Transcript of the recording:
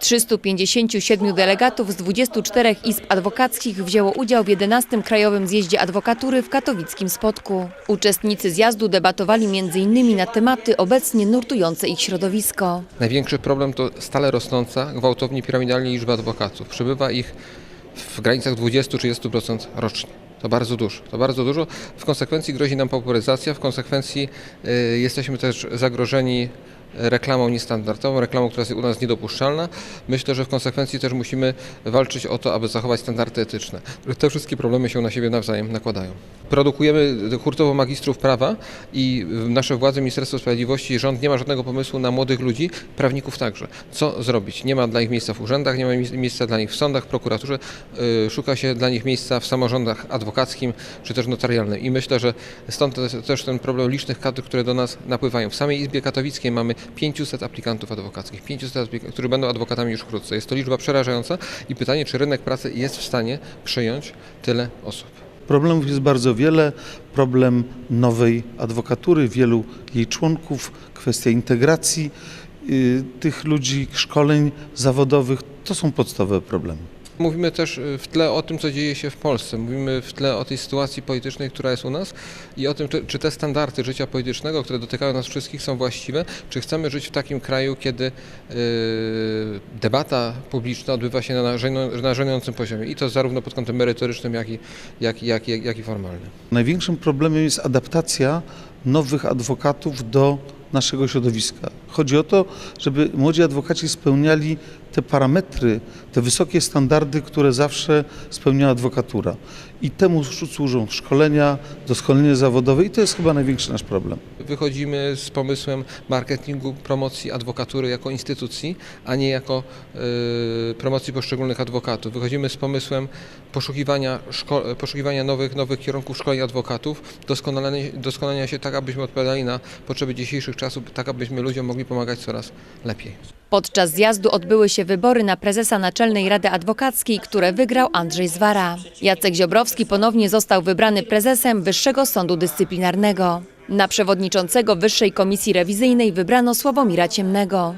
357 delegatów z 24 izb adwokackich wzięło udział w 11 Krajowym Zjeździe Adwokatury w katowickim Spodku. Uczestnicy zjazdu debatowali m.in. na tematy obecnie nurtujące ich środowisko. Największy problem to stale rosnąca, gwałtownie piramidalnie liczba adwokatów. Przybywa ich w granicach 20-30% rocznie. To bardzo dużo. To bardzo dużo. W konsekwencji grozi nam pauperyzacja, w konsekwencji y, jesteśmy też zagrożeni reklamą niestandardową, reklamą, która jest u nas niedopuszczalna. Myślę, że w konsekwencji też musimy walczyć o to, aby zachować standardy etyczne. Te wszystkie problemy się na siebie nawzajem nakładają. Produkujemy hurtowo magistrów prawa i nasze władze, Ministerstwo Sprawiedliwości, rząd nie ma żadnego pomysłu na młodych ludzi, prawników także. Co zrobić? Nie ma dla nich miejsca w urzędach, nie ma mi- miejsca dla nich w sądach, w prokuraturze. Yy, Szuka się dla nich miejsca w samorządach adwokackim czy też notarialnym. I myślę, że stąd też ten problem licznych kadr, które do nas napływają. W samej Izbie Katowickiej mamy 500 aplikantów adwokackich, 500, aplik- którzy będą adwokatami już wkrótce. Jest to liczba przerażająca i pytanie, czy rynek pracy jest w stanie przyjąć tyle osób. Problemów jest bardzo wiele. Problem nowej adwokatury, wielu jej członków, kwestia integracji y, tych ludzi, szkoleń zawodowych to są podstawowe problemy. Mówimy też y, w tle o tym, co dzieje się w Polsce. Mówimy w tle o tej sytuacji politycznej, która jest u nas i o tym, czy, te standardy życia politycznego, które dotykają nas wszystkich, są właściwe. Czy chcemy żyć w takim kraju, kiedy y, debata publiczna odbywa się na, żenującym poziomie i to zarówno pod kątem merytorycznym, jak i, jak, jak, jak i formalnym. Największym problemem jest adaptacja nowych adwokatów do naszego środowiska. Chodzi o to, żeby młodzi adwokaci spełniali te parametry, te wysokie standardy, które zawsze spełnia adwokatura. I temu służą szkolenia, doskonalenie zawodowe i to jest chyba największy nasz problem. Wychodzimy z pomysłem marketingu, promocji adwokatury jako instytucji, a nie jako y, promocji poszczególnych adwokatów. Wychodzimy z pomysłem poszukiwania, poszukiwania nowych, nowych kierunków szkoleń adwokatów, doskonalenia, doskonalenia się tak, abyśmy odpowiadali na potrzeby dzisiejszych czasów, tak abyśmy ludziom mogli pomagać coraz lepiej. Podczas zjazdu odbyły się wybory na prezesa Naczelnej Rady Adwokackiej, które wygrał Andrzej Zwara. Jacek Ziobrowski ponownie został wybrany prezesem Wyższego Sądu Dyscyplinarnego. Na przewodniczącego Wyższej Komisji Rewizyjnej wybrano Sławomira Ciemnego.